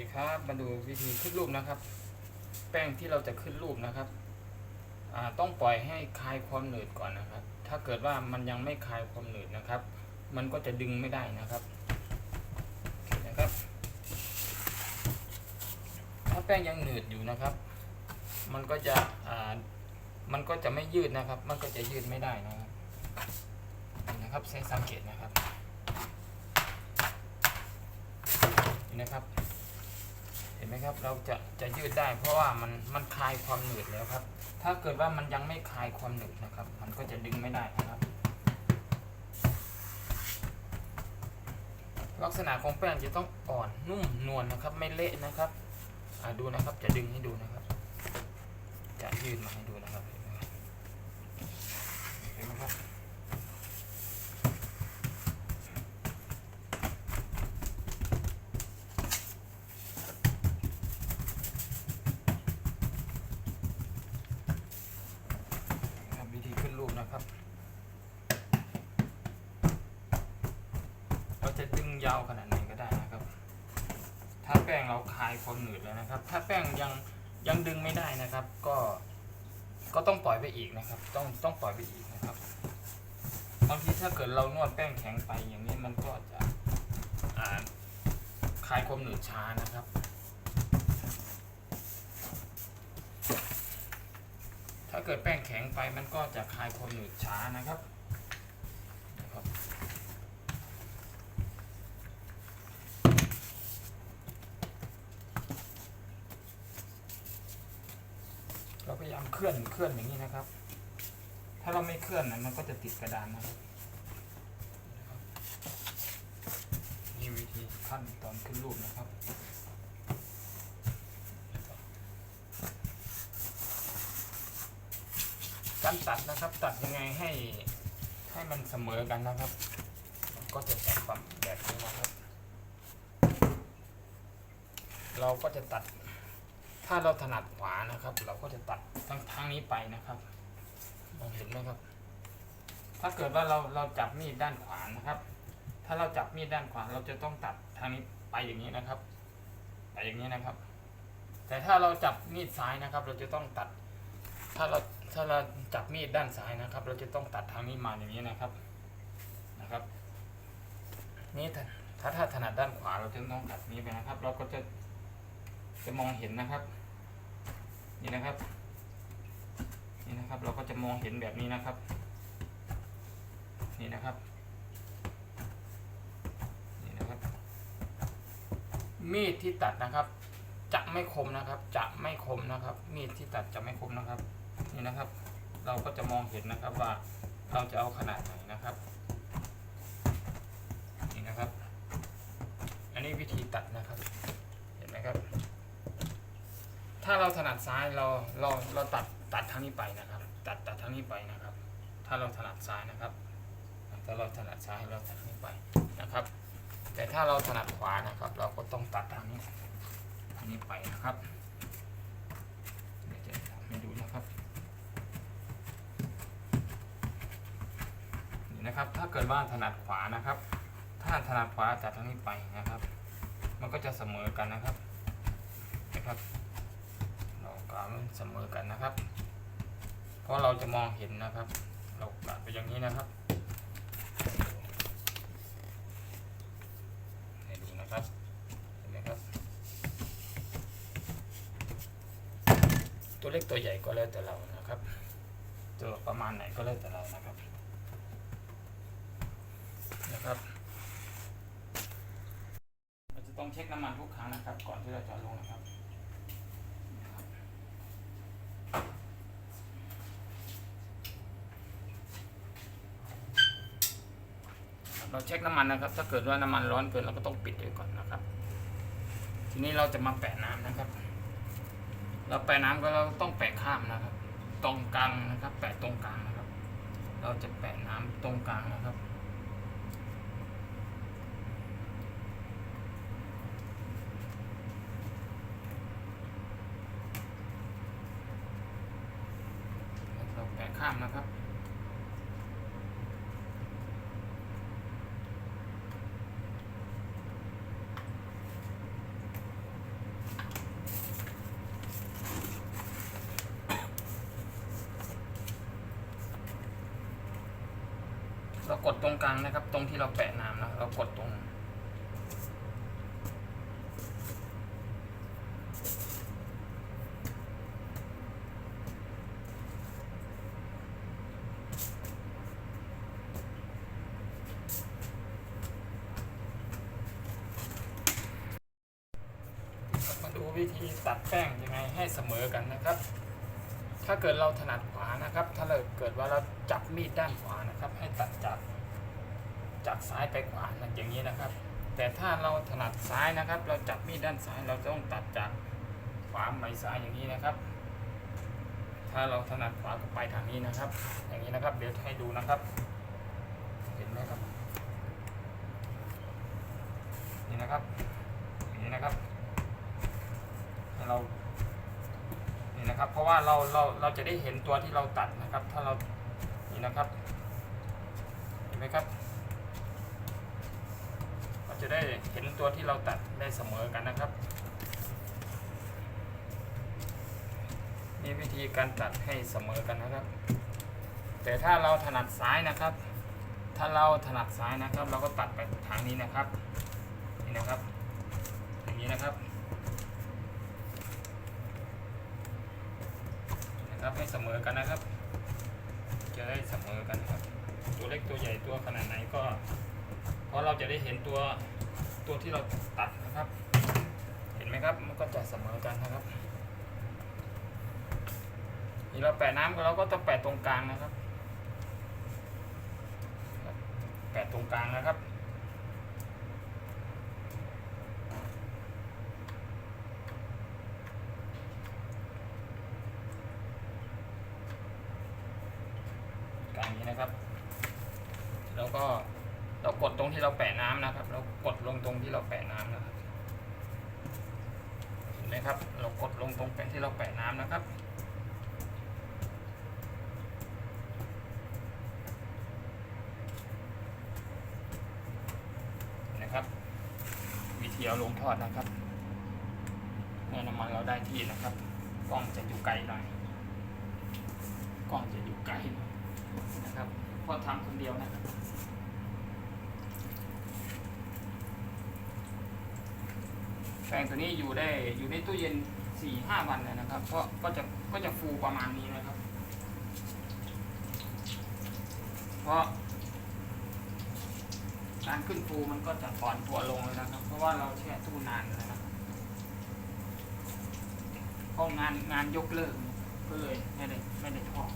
ดีครับมาดูวิธีขึ้นรูปนะครับ แป้งที่เราจะขึ้นรูปนะครับต้องปล่อยให้คลายความหนืดก่อนนะครับ ถ้าเกิดว่ามันยังไม่คลายความหนืดนะครับ มันก็จะดึงไม่ได้นะครับนะครับ ถ้าแป้งยังหนืดอยู่นะครับ มันก็จะมันก็จะไม่ยืดนะครับ มันก็จะยืดไม่ได้นะครับนี่นะครับใช้สังเกตนะครับนี่นะครับ เห็นไหมครับ เราจะจะยืดได้ เพราะว่ามันมันคลายความหนืดแล้วครับ ถ้าเกิดว่ามันยังไม่คลายความหนืดนะครับ มันก็จะดึงไม่ได้นะครับ ลักษณะของแป้งจะต้องอ่อนนุ่มนวลนะครับ ไม่เละนะครับดูนะครับจะดึงให้ดูนะครับ จะยืดมาให้ดูนะครับเห็นไหมครับเห็นไหมครับนะครับวิธีขึ้นรูปนะครับ เรา จะดึงยาวขนาดไหนก็ได้นะครับ ถ้าแป้งเราคลายความหนืดแล้วนะครับ ถ้าแป้งยังยังดึงไม่ได้นะครับ ก็ก็ต้องปล่อยไปอีกนะครับ ต้องต้องปล่อยไปอีกนะครับบางทีถ้าเกิดเรานวดแป้งแข็งไปอย่างนี้มันก็จะคลายความหนืดช้านะครับถ้าเกิดแป้งแข็งไปมันก็จะคลายความหนืดช้านะครับ เราพยายามเคลื่อนเคลื่อนอย่างนี้นะครับ ถ้าเราไม่เคลื่อนนะมันก็จะติดกระดานนะครับนี่วิธีขั้นตอนขึ้นรูปนะครับการตัดนะครับตัดยังไงให้ให้มันเสมอกันนะครับ ก็จะตัดแบบแบบนี้นะครับ เราก็จะตัด ถ้าเราถนัดขวานะครับ เราก็จะตัดทั้งทางนี้ไปนะครับมองเห็นไหมครับ ถ้าเกิดว่าเราเราจับมีดด้านขวานะครับ ถ้าเราจับมีดด้านขวาเราจะต้องตัดทางนี้ไปอย่างนี้นะครับไปอย่างนี้นะครับ แต่ถ้าเราจับมีดซ้ายนะครับ เราจะต้องตัด ถ้าเราถ้าเราจับมีดด้านซ้ายนะครับ เราจะต้องตัดทางนี้มาอย่างนี้นะครับนะครับ นี่ถ้าถ้าถ้าถนัดด้านขวาเราจะต้องตัดนี้ไปนะครับ เราก็จะจะมองเห็นนะครับ นี่นะครับ นี่นะครับ เราก็จะมองเห็นแบบนี้นะครับ นี่นะครับ นี่นะครับ มีดที่ตัดนะครับ จะไม่คมนะครับ จะไม่คมนะครับ มีดที่ตัดจะไม่คมนะครับ นี่นะครับ เราก็จะมองเห็นนะครับว่าเราจะเอาขนาดไหนนะครับ นี่นะครับ อันนี้วิธีตัดนะครับ เห็นไหมครับ ถ้าเราถนัดซ้ายเราเราเราตัดตัดทางนี้ไปนะครับ ตัดตัดทางนี้ไปนะครับ ถ้าเราถนัดซ้ายนะครับถ้าเราถนัดซ้ายเราตัดทางนี้ไปนะครับ แต่ถ้าเราถนัดขวานะครับ เราก็ต้องตัดทางนี้ทางนี้ไปนะครับเดี๋ยวจะทำให้ดูนะครับนี่นะครับ ถ้าเกิดว่าถนัดขวานะครับ ถ้าถนัดขวาตัดทางนี้ไปนะครับ มันก็จะเสมอกันนะครับนะครับ กามันเสมอกันนะครับ เพราะเราจะมองเห็นนะครับ เราตัดไปอย่างนี้นะครับให้ดูนะครับเห็นไหมครับ ตัวเล็กตัวใหญ่ก็แล้วแต่เรานะครับตัวประมาณไหนก็แล้วแต่เรานะครับนะครับเราจะต้องเช็คน้ำมันทุกครั้งนะครับ ก่อนที่เราจะลงนะครับ เราเช็คน้ำมันนะครับ ถ้าเกิดว่าน้ำมันร้อนเกินเราก็ต้องปิดไว้ก่อนนะครับ ทีนี้เราจะมาแปะน้ำนะครับ เราแปะน้ำก็เราต้องแปะข้ามนะครับ ตรงกลางนะครับ แปะตรงกลางนะครับ เราจะแปะน้ำตรงกลางนะครับเราแปะข้ามนะครับ กดตรงกลางนะครับ ตรงที่เราแปะน้ำนะเรากดตรงมาดูวิธีตัดแป้งยังไงให้เสมอกันนะครับ ถ้าเกิดเราถนัดขวานะครับ ถ้าเราเกิดว่าเราจับมีดด้านขวานะครับ ให้ตัดจากจากซ้ายไปขวานะอย่างนี้นะครับ แต่ถ้าเราถนัดซ้ายนะครับ เราจับมีดด้านซ้ายเราต้องตัดจากขวาไปซ้ายอย่างนี้นะครับ ถ้าเราถนัดขวาก็ไปทางนี้นะครับ อย่างนี้นะครับ เดี๋ยวให้ดูนะครับ เห็นไหมครับ นี่นะครับ อย่างนี้นะครับ ให้เรา นะครับ เพราะว่าเราเราเราจะได้เห็นตัวที่เราตัดนะครับ ถ้าเรานี่นะครับ เห็นไหมครับ เราจะได้เห็นตัวที่เราตัดได้เสมอกันนะครับนี่วิธีการตัดให้เสมอกันนะครับ แต่ถ้าเราถนัดซ้ายนะครับ ถ้าเราถนัดซ้ายนะครับ เราก็ตัดไปทางนี้นะครับ นี่นะครับ อย่างนี้นะครับ นะครับให้เสมอกันนะครับ จะได้เสมอกันครับ ตัวเล็กตัวใหญ่ตัวขนาดไหนก็ เพราะเราจะได้เห็นตัวตัวที่เราตัดนะครับ เห็นไหมครับมันก็จะเสมอกันนะครับนี่เราแปะน้ำเราก็ต้องแปะตรงกลางนะครับครับ แปะตรงกลางนะครับ กลางนี้นะครับ แล้ว ก็เรากดตรงที่เราแปะน้ำนะครับ เรากดลงตรงที่เราแปะน้ำนะครับเห็นไหมครับ เรากดลงตรงแปะที่เราแปะน้ำนะครับนะครับ วิธีเอาลงทอดนะครับ เมื่อน้ำมันเราได้ที่นะครับ กล้องจะอยู่ไกลหน่อยกล้องจะอยู่ไกลหน่อยนะครับเพราะทำคนเดียวนะครับ แปรงตัวนี้อยู่ได้อยู่ในตู้เย็นสี่ห้าวันเลยนะครับเพราะก็จะก็จะฟูประมาณนี้นะครับ เพราะ การขึ้นฟูมันก็จะอ่อนตัวลงเลยนะครับ เพราะว่าเราแช่ตู้นานเลยนะครับเพราะงานงานยกเลิกก็เลยไม่ได้ไม่ได้ทอด